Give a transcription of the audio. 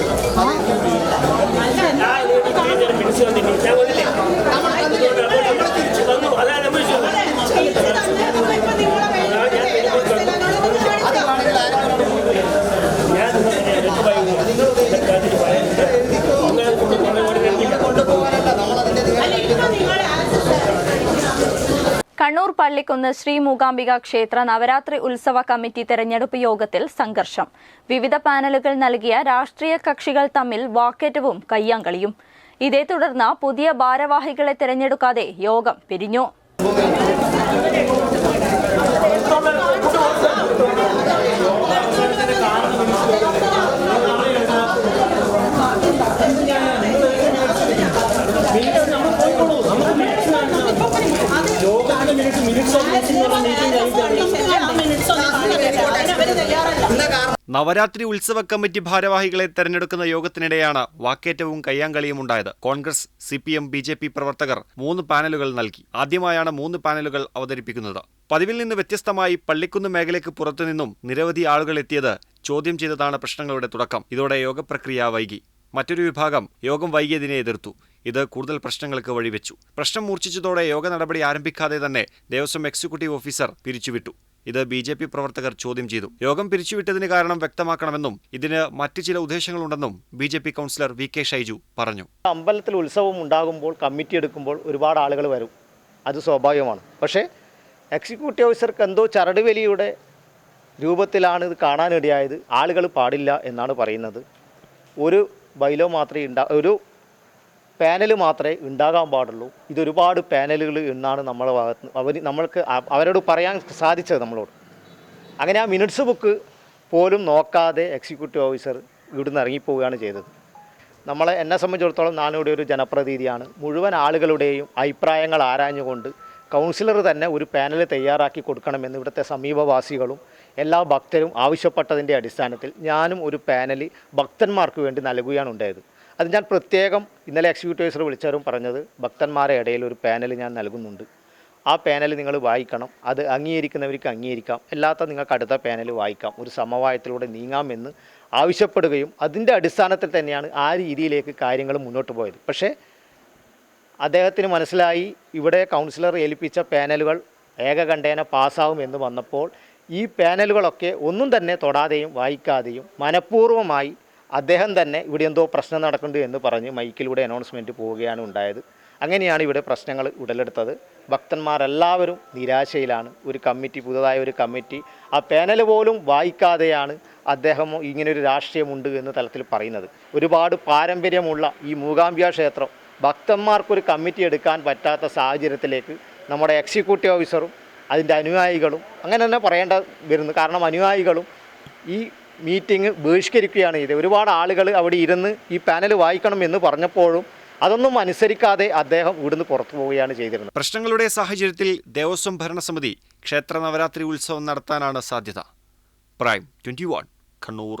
¿Vale? Kannur Pallikkunnu Shri Mookambika ക്ഷേത്ര നവരാത്രി ഉത്സവ committee തെരഞ്ഞെടുപ്പ് യോഗത്തിൽ സംഘർഷം. വിവിധ പാനലുകൾ നൽകിയ രാഷ്ട്രീയ കക്ഷികൾ തമ്മിൽ വാക്കേറ്റവും കയ്യാങ്കളിയും. ഇതേ തുടർന്ന് പുതിയ ഭാരവാഹികളെ തെരഞ്ഞെടുക്കാതെ യോഗം പിരിഞ്ഞു. നവരാത്രി ഉത്സവ കമ്മിറ്റി ഭാരവാഹികളെ തെരഞ്ഞെടുക്കുന്ന യോഗത്തിനിടെയാണ് വാക്കേറ്റവും കയ്യാങ്കളിയും ഉണ്ടായത് Congress C P M B J P പ്രവർത്തകർ മൂന്ന് പാനലുകൾ നൽകി. ആദ്യമായാണ് മൂന്ന് പാനലുകൾ അവതരിപ്പിക്കുന്നത്. പതിവിൽ നിന്ന് വ്യത്യസ്തമായി പള്ളിക്കുന്ന് മേഖലയ്ക്ക് പുറത്തുനിന്നും നിരവധി ആളുകൾ എത്തിയത് ചോദ്യം ചെയ്തതാണ് പ്രശ്നങ്ങളുടെ തുടക്കം. ഇതോടെ യോഗപ്രക്രിയ വൈകി. മറ്റൊരു വിഭാഗം യോഗം വൈകിയതിനെ എതിർത്തു. ഇത് കൂടുതൽ പ്രശ്നങ്ങൾക്ക് വഴിവെച്ചു. പ്രശ്നം മൂർച്ഛിച്ചതോടെ യോഗ നടപടി ആരംഭിക്കാതെ തന്നെ ദേവസ്വം എക്സിക്യൂട്ടീവ് ഓഫീസർ പിരിച്ചുവിട്ടു. ഇത് ബി ജെ പി പ്രവർത്തകർ ചോദ്യം ചെയ്തു. യോഗം പിരിച്ചുവിട്ടതിന് കാരണം വ്യക്തമാക്കണമെന്നും ഇതിന് മറ്റു ചില ഉദ്ദേശങ്ങളുണ്ടെന്നും B J P councillor V K Shaiju പറഞ്ഞു. അമ്പലത്തിൽ ഉത്സവം ഉണ്ടാകുമ്പോൾ കമ്മിറ്റി എടുക്കുമ്പോൾ ഒരുപാട് ആളുകൾ വരും. അത് സ്വാഭാവികമാണ്. പക്ഷേ എക്സിക്യൂട്ടീവ് ഓഫീസർക്ക് എന്തോ ചരടുവലിയുടെ രൂപത്തിലാണ് ഇത് കാണാനിടയായത്. ആളുകൾ പാടില്ല എന്നാണ് പറയുന്നത്. ഒരു ബൈലോ മാത്രമേ ഉണ്ടാ ഒരു പാനൽ മാത്രമേ ഉണ്ടാകാൻ പാടുള്ളൂ. ഇതൊരുപാട് പാനലുകൾ എന്നാണ് നമ്മളെ ഭാഗത്ത് അവർ നമ്മൾക്ക് അവരോട് പറയാൻ സാധിച്ചത് നമ്മളോട്. അങ്ങനെ ആ മിനിറ്റ്സ് ബുക്ക് പോലും നോക്കാതെ എക്സിക്യൂട്ടീവ് ഓഫീസർ ഇവിടുന്ന് ഇറങ്ങിപ്പോവുകയാണ് ചെയ്തത്. നമ്മളെ എന്നെ സംബന്ധിച്ചിടത്തോളം ഞാനിവിടെ ഒരു ജനപ്രതിനിധിയാണ്. മുഴുവൻ ആളുകളുടെയും അഭിപ്രായങ്ങൾ ആരാഞ്ഞുകൊണ്ട് കൗൺസിലർ തന്നെ ഒരു പാനൽ തയ്യാറാക്കി കൊടുക്കണമെന്ന് ഇവിടുത്തെ സമീപവാസികളും എല്ലാ ഭക്തരും ആവശ്യപ്പെട്ടതിന്റെ അടിസ്ഥാനത്തിൽ ഞാനും ഒരു പാനൽ ഭക്തന്മാർക്ക് വേണ്ടി നൽകുകയാണ് ഉണ്ടായത്. അത് ഞാൻ പ്രത്യേകം ഇന്നലെ എക്സിക്യൂട്ടീവ്സർ വിളിച്ചവരും പറഞ്ഞത് ഭക്തന്മാരെ ഇടയിൽ ഒരു പാനൽ ഞാൻ നൽകുന്നുണ്ട്. ആ പാനൽ നിങ്ങൾ വായിക്കണം. അത് അംഗീകരിക്കുന്നവർക്ക് അംഗീകരിക്കാം. അല്ലാത്ത നിങ്ങൾക്ക് അടുത്ത പാനൽ വായിക്കാം. ഒരു സമവായത്തിലൂടെ നീങ്ങാമെന്ന് ആവശ്യപ്പെടുകയും അതിന്റെ അടിസ്ഥാനത്തിൽ തന്നെയാണ് ആ രീതിയിലേക്ക് കാര്യങ്ങൾ മുന്നോട്ട് പോയത്. പക്ഷേ അദ്ദേഹത്തിന് മനസ്സിലായി ഇവിടെ കൗൺസിലർ ഏൽപ്പിച്ച പാനലുകൾ ഏകകണ്ഠേന പാസ്സാവുമെന്ന് വന്നപ്പോൾ ഈ പാനലുകളൊക്കെ ഒന്നും തന്നെ തൊടാതെയും വായിക്കാതെയും മനഃപൂർവമായി അദ്ദേഹം തന്നെ ഇവിടെ എന്തോ പ്രശ്നം നടക്കുന്നുണ്ട് എന്ന് പറഞ്ഞ് മൈക്കിലൂടെ അനൗൺസ്മെന്റ് പോവുകയാണ് ഉണ്ടായത്. അങ്ങനെയാണ് ഇവിടെ പ്രശ്നങ്ങൾ ഉടലെടുത്തത്. ഭക്തന്മാരെല്ലാവരും നിരാശയിലാണ്. ഒരു കമ്മിറ്റി പുതുതായ ഒരു കമ്മിറ്റി. ആ പാനൽ പോലും വായിക്കാതെയാണ് അദ്ദേഹം ഇങ്ങനൊരു രാഷ്ട്രീയമുണ്ട് എന്ന തലത്തിൽ പറയുന്നത്. ഒരുപാട് പാരമ്പര്യമുള്ള ഈ മൂകാംബിക ക്ഷേത്രം ഭക്തന്മാർക്കൊരു കമ്മിറ്റി എടുക്കാൻ പറ്റാത്ത സാഹചര്യത്തിലേക്ക് നമ്മുടെ എക്സിക്യൂട്ടീവ് ഓഫീസറും അതിന്റെ അനുയായികളും അങ്ങനെ തന്നെ പറയേണ്ട വരുന്നു. കാരണം അനുയായികളും ഈ മീറ്റിംഗ് ബഹിഷ്കരിക്കുകയാണ് ചെയ്തത്. ഒരുപാട് ആളുകൾ അവിടെ ഇരുന്ന് ഈ പാനൽ വായിക്കണം എന്ന് പറഞ്ഞപ്പോഴും അതൊന്നും അനുസരിക്കാതെ അദ്ദേഹം ഇവിടുന്ന് പുറത്തു പോവുകയാണ് ചെയ്തിരുന്നത്. പ്രശ്നങ്ങളുടെ സാഹചര്യത്തിൽ ദേവസ്വം ഭരണസമിതി ക്ഷേത്ര നവരാത്രി ഉത്സവം നടത്താനാണ് സാധ്യത. Prime twenty one Kannur.